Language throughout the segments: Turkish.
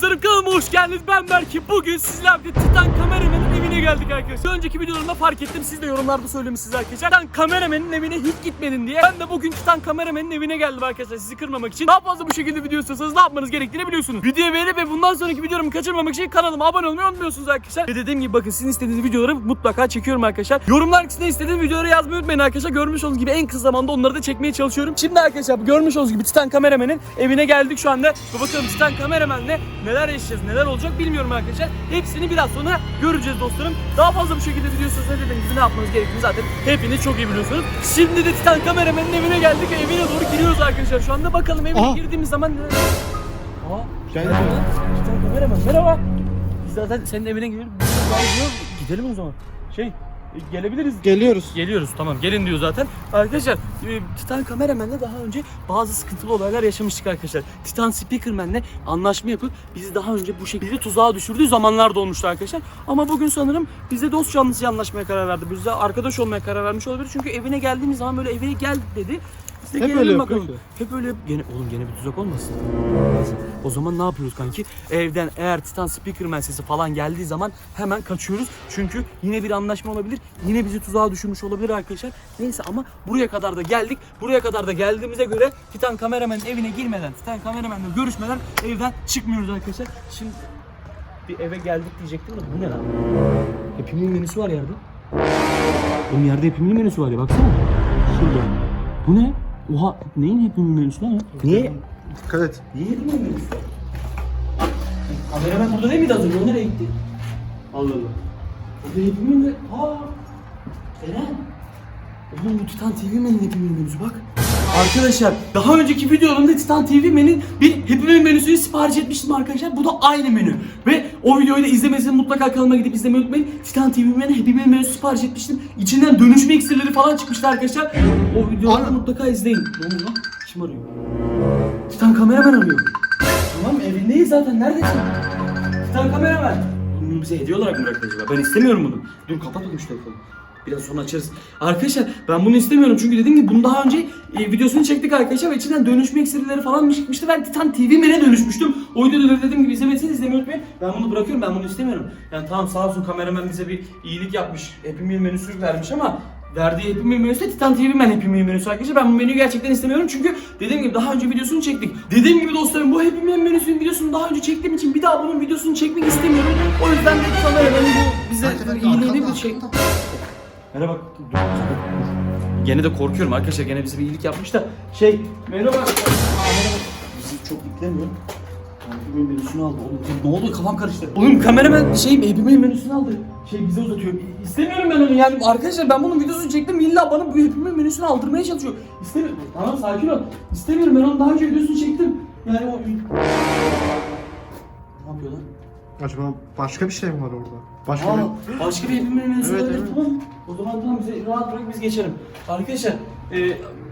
geldiniz. Ben Berke. Bugün sizlerle Titan Kameramen'in evine geldik arkadaşlar. Önceki videolarımda fark ettim. Siz de yorumlarda söylemişsiniz arkadaşlar. Titan Kameramen'in evine hiç gitmedin diye. Ben de bugün Titan Kameramen'in evine geldim arkadaşlar. Sizi kırmamak için. Daha fazla bu şekilde video istiyorsanız ne yapmanız gerektiğini biliyorsunuz. Videoyu beğenip ve bundan sonraki videolarımı kaçırmamak için kanalıma abone olmayı unutmuyorsunuz arkadaşlar. Ve dediğim gibi bakın sizin istediğiniz videoları mutlaka çekiyorum arkadaşlar. Yorumlar kısmına istediğiniz videoları yazmayı unutmayın arkadaşlar. Görmüş olduğunuz gibi en kısa zamanda onları da çekmeye çalışıyorum. Şimdi arkadaşlar görmüş olduğunuz gibi Titan Kameramen'in evine geldik şu anda. Ve bakalım Titan Kameramen'le neler yaşayacağız, neler olacak bilmiyorum arkadaşlar. Hepsini biraz sonra göreceğiz dostlarım. Daha fazla bu şekilde video istiyorsanız dediğim gibi ne yapmanız gerektiğini zaten hepiniz çok iyi biliyorsunuz. Şimdi de Titan Kameramen'in evine geldik evine doğru giriyoruz arkadaşlar. Şu anda bakalım evine Aha. girdiğimiz zaman neler... Aa, Gel. Titan Kameraman merhaba. Biz zaten senin evine gidiyoruz. Gidelim o zaman. Şey, gelebiliriz. Geliyoruz. Geliyoruz tamam gelin diyor zaten. Arkadaşlar e, Titan Kameramen'le daha önce bazı sıkıntılı olaylar yaşamıştık arkadaşlar. Titan Speakerman'le anlaşma yapıp bizi daha önce bu şekilde tuzağa düşürdüğü zamanlar da olmuştu arkadaşlar. Ama bugün sanırım bize dost canlısı anlaşmaya karar verdi. Bizle arkadaş olmaya karar vermiş olabilir. Çünkü evine geldiğimiz zaman böyle eve gel dedi. Hep gelelim öyle yapıyor bakalım. ki. Hep öyle gene oğlum gene bir tuzak olmasın. O zaman ne yapıyoruz kanki? Evden eğer Titan Speakerman sesi falan geldiği zaman hemen kaçıyoruz. Çünkü yine bir anlaşma olabilir. Yine bizi tuzağa düşürmüş olabilir arkadaşlar. Neyse ama buraya kadar da geldik. Buraya kadar da geldiğimize göre Titan Kameraman'ın evine girmeden, Titan Kameraman'la görüşmeden evden çıkmıyoruz arkadaşlar. Şimdi bir eve geldik diyecektim de bu ne lan? Meal menüsü var yerde. Oğlum yerde Meal menüsü var ya baksana. Şurada. Bu ne? Oha neyin Happy Meal menüsü lan o? Niye? Dikkat et. Niye yedin mi Kameraman burada değil miydi az önce? O nereye gitti? Allah Allah. Burada yapımın da... Aa! Eren! Oğlum bu Titan TV menüsü bak. Arkadaşlar daha önceki videolarımda Titan TV Men'in bir Happy Meal menüsünü sipariş etmiştim arkadaşlar. Bu da aynı menü. Ve o videoyu da izlemesini mutlaka kanalıma gidip izlemeyi unutmayın. Titan TV Men'in Happy Meal menüsü sipariş etmiştim. İçinden dönüşme iksirleri falan çıkmıştı arkadaşlar. O videoları mutlaka izleyin. Ne oldu lan? Kim arıyor? Titan kameraman arıyor. Tamam evindeyiz zaten. Neredesin? Titan kameraman. Bunu bize hediye olarak mı bıraktı acaba? Ben istemiyorum bunu. Dur kapat şu telefonu. Biraz sonra açarız. Arkadaşlar ben bunu istemiyorum çünkü dediğim gibi bunu daha önce e, videosunu çektik arkadaşlar ve içinden dönüşme iksirleri falan çıkmıştı. Ben Titan TV Men'e dönüşmüştüm. O videoda da dediğim gibi izlemediyseniz izlemeyi unutmayın. Ben bunu bırakıyorum ben bunu istemiyorum. Yani tamam sağ olsun kameraman bize bir iyilik yapmış. Meal menüsü vermiş ama Verdiği Happy Meal menüsü de Titan TV Men Happy Meal menüsü arkadaşlar. Ben bu menüyü gerçekten istemiyorum çünkü dediğim gibi daha önce videosunu çektik. Dediğim gibi dostlarım bu Happy Meal menüsünün videosunu daha önce çektiğim için bir daha bunun videosunu çekmek istemiyorum. O yüzden de kameramanın bu bize iyiliğini bir şey... Merhaba. Gene de korkuyorum arkadaşlar. Gene bize bir iyilik yapmış da. Şey, merhaba. Bizi çok yüklemiyor. Meal menüsünü aldı. Oğlum ne oldu? Kafam karıştı. Oğlum kameraman şey Meal menüsünü aldı. Şey bize uzatıyor. İstemiyorum ben onu yani. Arkadaşlar ben bunun videosunu çektim. İlla bana bu menüsünü aldırmaya çalışıyor. İstemiyorum. Tamam sakin ol. İstemiyorum ben onun daha önce videosunu çektim. Yani o... Ne yapıyor lan? Acaba başka bir şey mi var orada? Başka bir... Aa, başka bir Meal menüsü Evet, olabilir evet. tamam. O zaman tamam bize rahat bırak biz geçelim. Arkadaşlar e,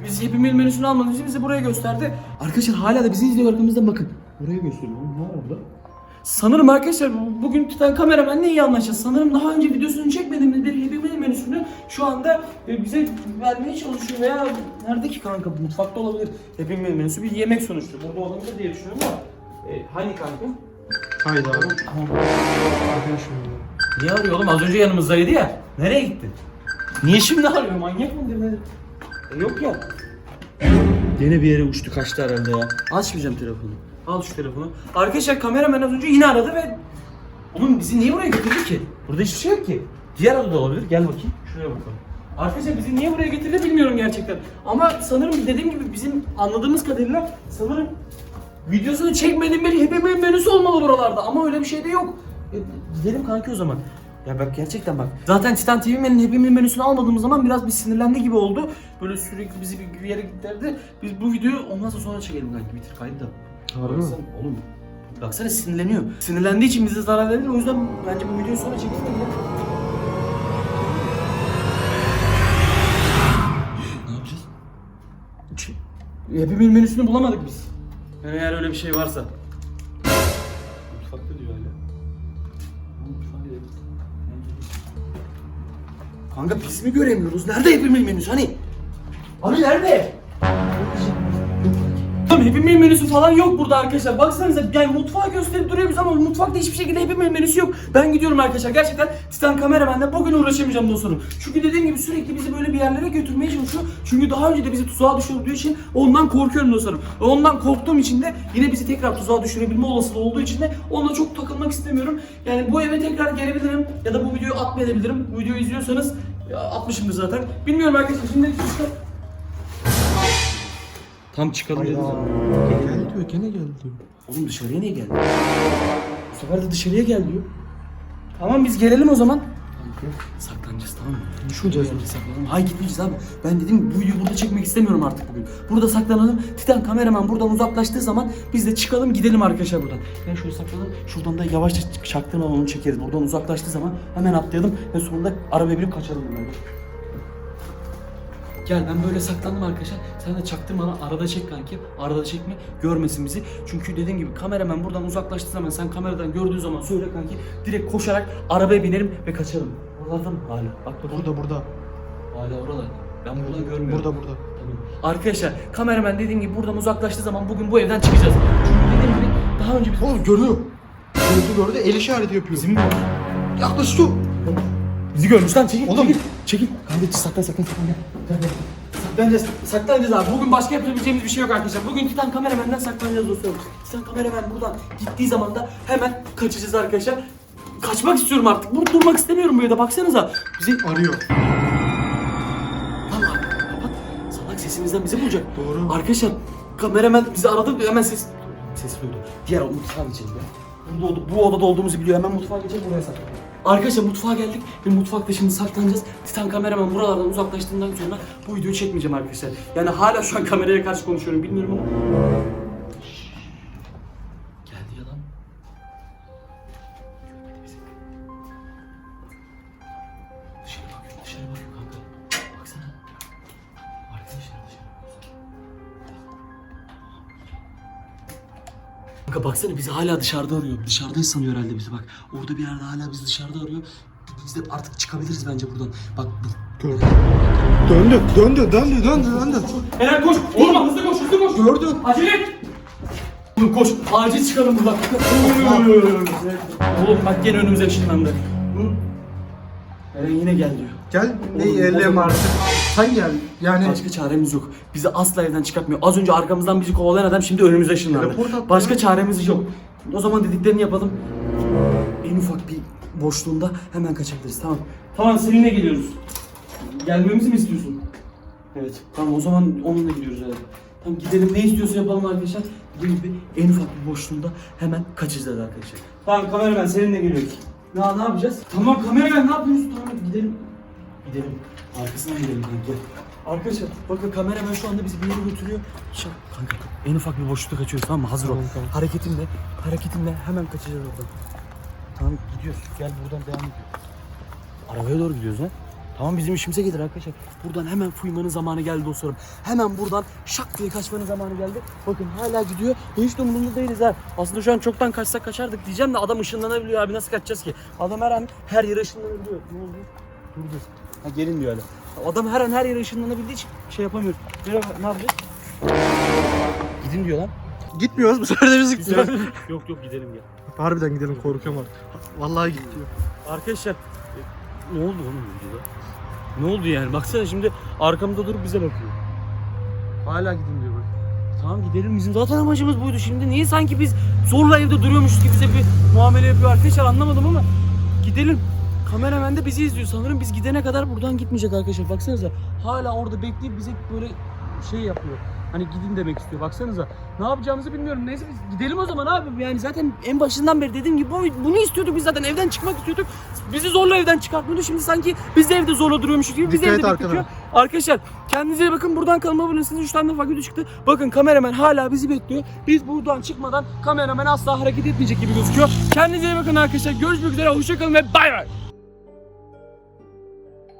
biz Meal menüsünü almadığımız için bize buraya gösterdi. Arkadaşlar hala da bizi izliyor arkamızdan bakın. Buraya gösteriyor. Ne var orada? Sanırım arkadaşlar bu- bugün Titan kameramanla iyi anlaşacağız. Sanırım daha önce videosunu çekmediğimiz bir Happy Meal menüsünü şu anda e, bize vermeye çalışıyor veya nerede ki kanka mutfakta olabilir. Happy Meal menüsü bir yemek sonuçta. Burada olabilir diye düşünüyorum ama e, hani kanka? Hayda. Tamam. Arkadaşım. Niye arıyor oğlum? Az önce yanımızdaydı ya. Nereye gitti? Niye şimdi arıyor? Manyak mıdır nedir? E, yok ya. Gene bir yere uçtu kaçtı herhalde ya. Açmayacağım telefonu. Al şu telefonu. Arkadaşlar kameraman az önce yine aradı ve... Oğlum bizi niye buraya getirdi ki? Burada hiçbir şey yok ki. Diğer odada olabilir. Gel bakayım. Şuraya bakalım. Arkadaşlar bizi niye buraya getirdi bilmiyorum gerçekten. Ama sanırım dediğim gibi bizim anladığımız kadarıyla sanırım videosunu çekmediğim bir Happy Meal menüsü olmalı buralarda ama öyle bir şey de yok. E, gidelim kanki o zaman. Ya bak gerçekten bak. Zaten Titan TV Men'in Happy Meal menüsünü almadığımız zaman biraz bir sinirlendi gibi oldu. Böyle sürekli bizi bir, yere gittirdi. Biz bu videoyu olmazsa sonra çekelim kanki bitir kaydı da. Harbi mi? Oğlum baksana sinirleniyor. Sinirlendiği için bize zarar verir. O yüzden bence bu videoyu sonra çekelim ne yapacağız? Meal menüsünü bulamadık biz. Yani eğer öyle bir şey varsa. Mutfakta diyor hala. Mutfağa gidelim. Kanka biz mi göremiyoruz? Nerede Happy Meal menüsü hani? Hani nerede? Tamam Happy Meal menüsü falan yok burada arkadaşlar. Baksanıza yani mutfağı gösterip duruyor bize ama mutfakta hiçbir şekilde Happy Meal menüsü yok. Ben gidiyorum arkadaşlar. Gerçekten Titan kameramanla bugün uğraşamayacağım dostlarım. Çünkü dediğim gibi sürekli bizi böyle bir yerlere götürmeye çalışıyor. Çünkü daha önce de bizi tuzağa düşürdüğü için ondan korkuyorum dostlarım. Ve ondan korktuğum için de yine bizi tekrar tuzağa düşürebilme olasılığı olduğu için de onunla çok takılmak istemiyorum. Yani bu eve tekrar gelebilirim ya da bu videoyu atmayabilirim. Bu videoyu izliyorsanız ya, atmışımdır zaten. Bilmiyorum arkadaşlar şimdi çıkalım. Tam çıkalım dedim. Gel diyor gene gel diyor. Oğlum dışarıya niye geldin? Bu sefer de dışarıya gel diyor. Tamam biz gelelim o zaman. Saklanacağız tamam mı? Düşmeyeceğiz mi? Saklanalım. Hayır gitmeyeceğiz abi. Ben dedim bu videoyu burada çekmek istemiyorum artık bugün. Burada saklanalım. Titan kameraman buradan uzaklaştığı zaman biz de çıkalım gidelim arkadaşlar buradan. Ben şöyle saklanalım. Şuradan da yavaşça çaktırmadan onu çekeriz. Buradan uzaklaştığı zaman hemen atlayalım ve sonunda arabaya binip kaçalım buradan. Gel ben böyle saklandım arkadaşlar. Sen de çaktırmadan arada çek kanki. Arada çekme. Görmesin bizi. Çünkü dediğim gibi kameraman buradan uzaklaştığı zaman sen kameradan gördüğün zaman söyle kanki. Direkt koşarak arabaya binerim ve kaçarım. Oralarda mı? Hala. Bak bak. Burada burada. Hala oralarda. Ben buradan görmüyorum. Burada burada. Tamam. Arkadaşlar kameraman dediğim gibi buradan uzaklaştığı zaman bugün bu evden çıkacağız. Çünkü dediğim gibi daha önce biz... Oğlum görüyor. Gördü gördü el işareti yapıyor. Bizim Yaklaşıyor. Bizi görmüş lan çekil. Oğlum. Çekil. Çekil. Kanka saklan saklan saklan gel. Gel gel. Saklanacağız. Saklanacağız abi. Bugün başka yapabileceğimiz bir şey yok arkadaşlar. Bugün Titan kameramenden saklanacağız dostlarım. Titan kameraman buradan gittiği zaman da hemen kaçacağız arkadaşlar. Kaçmak istiyorum artık. Burada durmak istemiyorum bu evde. Baksanıza. Bizi Arıyor. Tamam kapat. Salak sesimizden bizi bulacak. Doğru. Arkadaşlar kameraman bizi aradı hemen ses ses duydu. Diğer mutfağa geçelim ya. Burada, bu odada olduğumuzu biliyor. Hemen mutfağa geçelim buraya saklan. Arkadaşlar mutfağa geldik ve mutfakta şimdi saklanacağız. Titan kameraman buralardan uzaklaştığından sonra bu videoyu çekmeyeceğim arkadaşlar. Yani hala şu an kameraya karşı konuşuyorum bilmiyorum ama. Kanka baksana bizi hala dışarıda arıyor. Dışarıdayız sanıyor herhalde bizi bak. Orada bir yerde hala bizi dışarıda arıyor. Biz de artık çıkabiliriz bence buradan. Bak bu. Gördü. Döndü döndü döndü döndü döndü. Eren koş. Oğlum hızlı koş hızlı koş. Gördü. Acele et. Oğlum koş. Acil çıkalım buradan. Oğlum bak gene önümüze ışınlandı. Eren yine gel diyor. Gel. Ne Oğlum, elle oğlum. artık. Sen gel. Yani Başka çaremiz yok. Bizi asla evden çıkartmıyor. Az önce arkamızdan bizi kovalayan adam şimdi önümüze ışınlandı. Başka ya. çaremiz yok. O zaman dediklerini yapalım. En ufak bir boşluğunda hemen kaçabiliriz. Tamam. Tamam seninle geliyoruz. Gelmemizi mi istiyorsun? Evet. Tamam o zaman onunla gidiyoruz herhalde. Tamam gidelim ne istiyorsa yapalım arkadaşlar. Dediğim gibi en ufak bir boşluğunda hemen kaçacağız arkadaşlar. Tamam kameraman seninle geliyoruz. Ne, ne yapacağız? Tamam kameraman ne yapıyoruz? Tamam gidelim. Gidelim. Arkasından gidelim kanka. Gel. Arkadaşlar bakın kameraman şu anda bizi bir yere götürüyor. Şu kanka en ufak bir boşlukta kaçıyoruz tamam mı? Hazır ol. Tamam, tamam. Hareketimle, hareketimle hemen kaçacağız oradan. Tamam gidiyoruz. Gel buradan devam ediyoruz. Arabaya doğru gidiyoruz ha. Tamam bizim işimize gelir arkadaşlar. Buradan hemen fuymanın zamanı geldi dostlarım. Hemen buradan şak diye kaçmanın zamanı geldi. Bakın hala gidiyor. Hiç de umurumda değiliz ha. Aslında şu an çoktan kaçsak kaçardık diyeceğim de adam ışınlanabiliyor abi nasıl kaçacağız ki? Adam her an her yere ışınlanabiliyor. Ne oldu? Duracağız. Ha gelin diyor hala. Adam her an her yere ışınlanabildiği için şey yapamıyor. Ne, ne yapacağız? Gidin diyor lan. gitmiyoruz bu sefer de biz gidiyoruz. yok yok gidelim ya. Harbiden gidelim korkuyorum artık. Vallahi git diyor. Arkadaşlar e, ne oldu oğlum videoda? Ne oldu yani? Baksana şimdi arkamda durup bize bakıyor. Hala gidin diyor bak. Tamam gidelim bizim zaten amacımız buydu. Şimdi niye sanki biz zorla evde duruyormuşuz gibi bize bir muamele yapıyor arkadaşlar anlamadım ama gidelim. Kameraman da bizi izliyor. Sanırım biz gidene kadar buradan gitmeyecek arkadaşlar. Baksanıza hala orada bekleyip bize böyle şey yapıyor. Hani gidin demek istiyor. Baksanıza. Ne yapacağımızı bilmiyorum. Neyse biz gidelim o zaman abi. Yani zaten en başından beri dediğim gibi bu- bunu istiyorduk biz zaten. Evden çıkmak istiyorduk. Bizi zorla evden çıkartmıyordu. Şimdi sanki biz de evde zorla duruyormuşuz gibi bizi Dikkat evde bekletiyor. arkana. Arkadaşlar kendinize iyi bakın. Buradan kanalıma abone olursanız 3 tane de video çıktı. Bakın kameraman hala bizi bekliyor. Biz buradan çıkmadan kameraman asla hareket etmeyecek gibi gözüküyor. Kendinize iyi bakın arkadaşlar. Görüşmek üzere. Hoşçakalın ve bay bay.